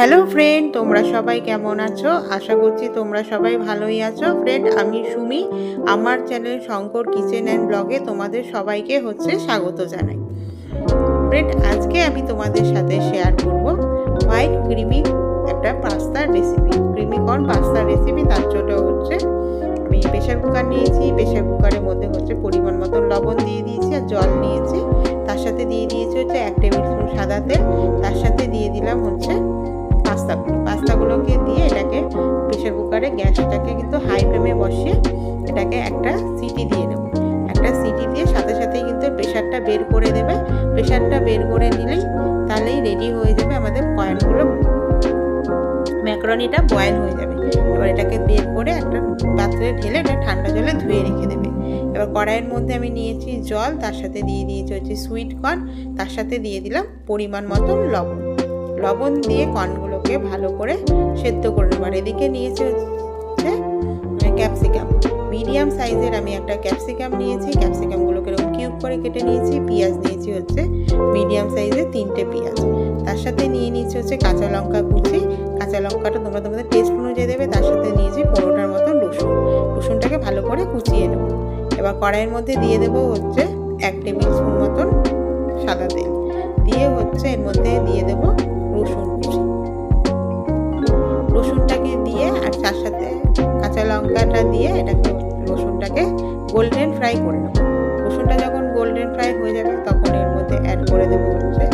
Hello friend তোমরা সবাই কেমন আছো? আশা করছি তোমরা সবাই ভালোই আছো। ফ্রেন্ড আমি সুমি। আমার চ্যানেল শঙ্কর কিচেন অ্যান্ড ব্লগে তোমাদের সবাইকে হচ্ছে স্বাগত জানাই। ফ্রেন্ড আজকে আমি তোমাদের সাথে শেয়ার করব হোয়াইট ক্রিমি একটা পাস্তার রেসিপি ক্রিমি কর্ন পাস্তার রেসিপি তার জন্য হচ্ছে আমি প্রেশার কুকার নিয়েছি। প্রেশার কুকারের মধ্যে হচ্ছে পরিমাণ মতন লবণ দিয়ে দিয়েছি আর জল নিয়েছি। তার সাথে দিয়ে দিয়েছি হচ্ছে এক টেবিল স্পুন সাদা তেল। প্রেশার কুকারে গ্যাসটাকে কিন্তু হাই ফ্লেমে বসিয়ে এটাকে একটা সিটি দিয়ে নেব। একটা সিটি দিয়ে সাথে সাথেই কিন্তু প্রেশারটা বের করে দেবে। প্রেশারটা বের করে নিলেই তাহলেই রেডি হয়ে যাবে আমাদের কয়েনগুলো। ম্যাকরনিটা বয়েল হয়ে যাবে। এবার এটাকে বের করে একটা পাত্রে ঢেলে এটা ঠান্ডা জলে ধুয়ে রেখে দেবে। এবার কড়াইয়ের মধ্যে আমি নিয়েছি জল, তার সাথে দিয়ে দিয়েছি হচ্ছে সুইট কর্ন, তার সাথে দিয়ে দিলাম পরিমাণ মতো লবণ। লবণ দিয়ে কর্নগুলোকে ভালো করে সেদ্ধ করে নেবার এদিকে নিয়েছি হচ্ছে ক্যাপসিকাম। মিডিয়াম সাইজের আমি একটা ক্যাপসিকাম নিয়েছি। ক্যাপসিকামগুলোকে এরকম কিউব করে কেটে নিয়েছি। পেঁয়াজ নিয়েছি হচ্ছে মিডিয়াম সাইজের তিনটে পেঁয়াজ। তার সাথে নিয়ে নিয়েছি হচ্ছে কাঁচা লঙ্কা কুচি। কাঁচা লঙ্কাটা তোমরা তোমাদের টেস্ট অনুযায়ী দেবে। তার সাথে নিয়েছি পনেরোটার মতন রসুন। রসুনটাকে ভালো করে কুচিয়ে নেব। এবার কড়াইয়ের মধ্যে দিয়ে দেবো হচ্ছে এক টেবিল স্পুন মতন সাদা তেল। দিয়ে হচ্ছে এর মধ্যে দিয়ে দেবো কাঁচা দিয়ে এটাকে রসুনটাকে গোল্ডেন ফ্রাই করে নেব। রসুনটা যখন গোল্ডেন ফ্রাই হয়ে যাবে, তখন এর মধ্যে অ্যাড করে দেবো হচ্ছে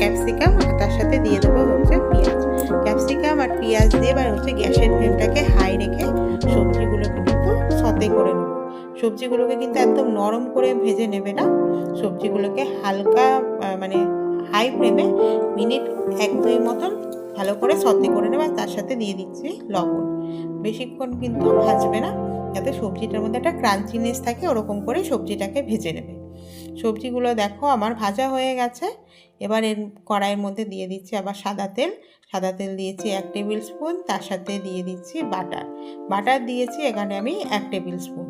ক্যাপসিকাম আর তার সাথে দিয়ে দেবো হচ্ছে পেঁয়াজ। ক্যাপসিকাম আর পেঁয়াজ দিয়ে এবার হচ্ছে গ্যাসের ফ্লেমটাকে হাই রেখে সবজিগুলোকে কিন্তু সতে করে নেব। সবজিগুলোকে কিন্তু একদম নরম করে ভেজে নেবে না। সবজিগুলোকে হালকা মানে হাই ফ্লেমে মিনিট এক দুই মতন ভালো করে সতে করে নেবে আর তার সাথে দিয়ে দিচ্ছি লবণ। বেশিক্ষণ কিন্তু ভাজবে না, যাতে সবজিটার মধ্যে একটা ক্রাঞ্চিনেস থাকে, ওরকম করে সবজিটাকে ভেজে নেবে। সবজিগুলো দেখো আমার ভাজা হয়ে গেছে। এবার এর কড়াইয়ের মধ্যে দিয়ে দিচ্ছি আবার সাদা তেল। সাদা তেল দিয়েছি এক টেবিল স্পুন, তার সাথে দিয়ে দিচ্ছি বাটার। বাটার দিয়েছি এখানে আমি এক টেবিল স্পুন।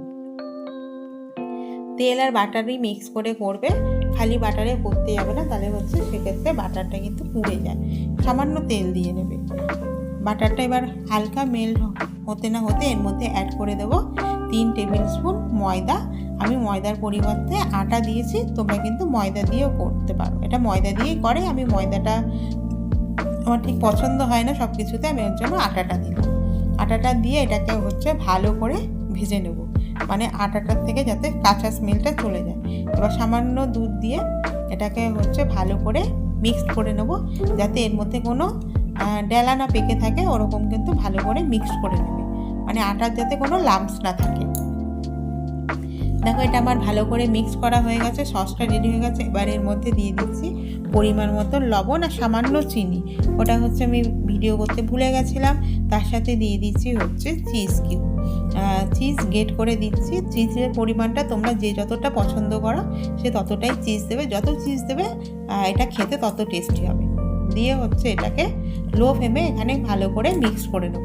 তেল আর বাটারই মিক্স করে করবে। খালি বাটারে করতে যাবে না, তাহলে হচ্ছে সেক্ষেত্রে বাটারটা কিন্তু পুড়ে যায়। সামান্য তেল দিয়ে নেবে। বাটারটা এবার হালকা মেল হতে না হতে এর মধ্যে অ্যাড করে দেবো তিন টেবিল স্পুন ময়দা। আমি ময়দার পরিবর্তে আটা দিয়েছি, তোমরা কিন্তু ময়দা দিয়েও করতে পারো। এটা ময়দা দিয়েই করে, আমি ময়দাটা আমার ঠিক পছন্দ হয় না সব কিছুতে আমি ওর জন্য আটাটা দিলাম। আটাটা দিয়ে এটাকে হচ্ছে ভালো করে ভেজে নেব। মানে আটাটার থেকে যাতে কাঁচা স্মেলটা চলে যায়। এবার সামান্য দুধ দিয়ে এটাকে হচ্ছে ভালো করে মিক্সড করে নেব, যাতে এর মধ্যে কোনো ডেলা না পেকে থাকে, ওরকম কিন্তু ভালো করে মিক্সড করে নেবে। মানে আটার যাতে কোনো লাম্পস না থাকে। দেখো এটা আমার ভালো করে মিক্স করা হয়ে গেছে সসটা রেডি হয়ে গেছে। এবার এর মধ্যে দিয়ে দিচ্ছি পরিমাণ মতো লবণ আর সামান্য চিনি। ওটা হচ্ছে আমি ভিডিও করতে ভুলে গেছিলাম, তার সাথে দিয়ে দিচ্ছি হচ্ছে চিজ কিউব চিজ গেট করে দিচ্ছি। চিজের পরিমাণটা তোমরা যে যতটা পছন্দ করো, সে ততটাই চিজ দেবে। যত চিজ দেবে এটা খেতে তত টেস্টি হবে। দিয়ে হচ্ছে এটাকে লো ফ্লেমে এখানে ভালো করে মিক্স করে নেব।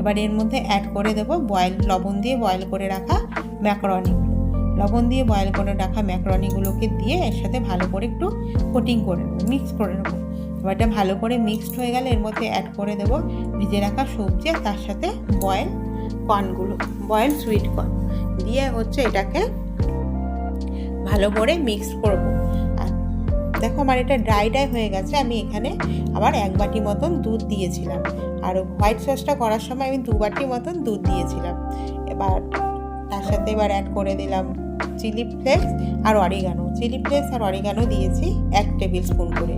এবার এর মধ্যে অ্যাড করে দেবো বয়েল লবণ দিয়ে বয়েল করে রাখা ম্যাকরনিগুলো লবণ দিয়ে বয়েল করে রাখা ম্যাকরনিগুলোকে দিয়ে এর সাথে ভালো করে একটু কোটিং করে নেব মিক্স করে নেব। এবার এটা ভালো করে মিক্সড হয়ে গেলে এর মধ্যে অ্যাড করে দেবো ভিজে রাখা সবজি আর তার সাথে বয়েল কর্নগুলো বয়েল সুইট কর্ন দিয়ে হচ্ছে এটাকে ভালো করে মিক্স করব। আর দেখো আমার এটা ড্রাই ড্রাই হয়ে গেছে, আমি এখানে আবার এক বাটি মতন দুধ দিয়েছিলাম। আর হোয়াইট সসটা করার সময় আমি দু বাটি মতন দুধ দিয়েছিলাম। এবার তার সাথে এবার অ্যাড করে দিলাম চিলি ফ্লেক্স আর অরিগানো চিলি ফ্লেক্স আর অরিগানো দিয়েছি এক টেবিল স্পুন করে।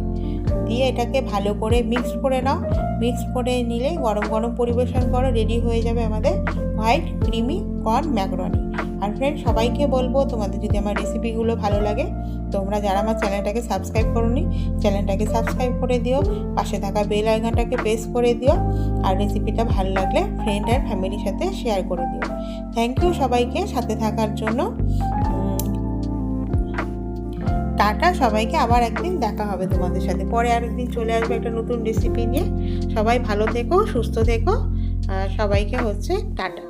দিয়ে এটাকে ভালো করে মিক্স করে নাও। মিক্স করে নিলে গরম গরম পরিবেশন করো রেডি হয়ে যাবে আমাদের হোয়াইট ক্রিমি কর্ন ম্যাকরনি আর ফ্রেন্ড সবাইকে বলব, তোমাদের যদি আমার রেসিপিগুলো ভালো লাগে, তোমরা যারা আমার চ্যানেলটাকে সাবস্ক্রাইব করোনি চ্যানেলটাকে সাবস্ক্রাইব করে দিও, পাশে থাকা বেল আইকনটাকে প্রেস করে দিও, আর রেসিপিটা ভালো লাগলে ফ্রেন্ড আর ফ্যামিলির সাথে শেয়ার করে দিও। থ্যাংক ইউ সবাইকে, সাথে থাকার জন্য। টাটা, সবাইকে আবার একদিন দেখা হবে তোমাদের সাথে। পরে আরেকদিন চলে আসবে একটা নতুন রেসিপি নিয়ে। সবাই ভালো থেকো, সুস্থ থেকো সবাইকে হচ্ছে টাটা।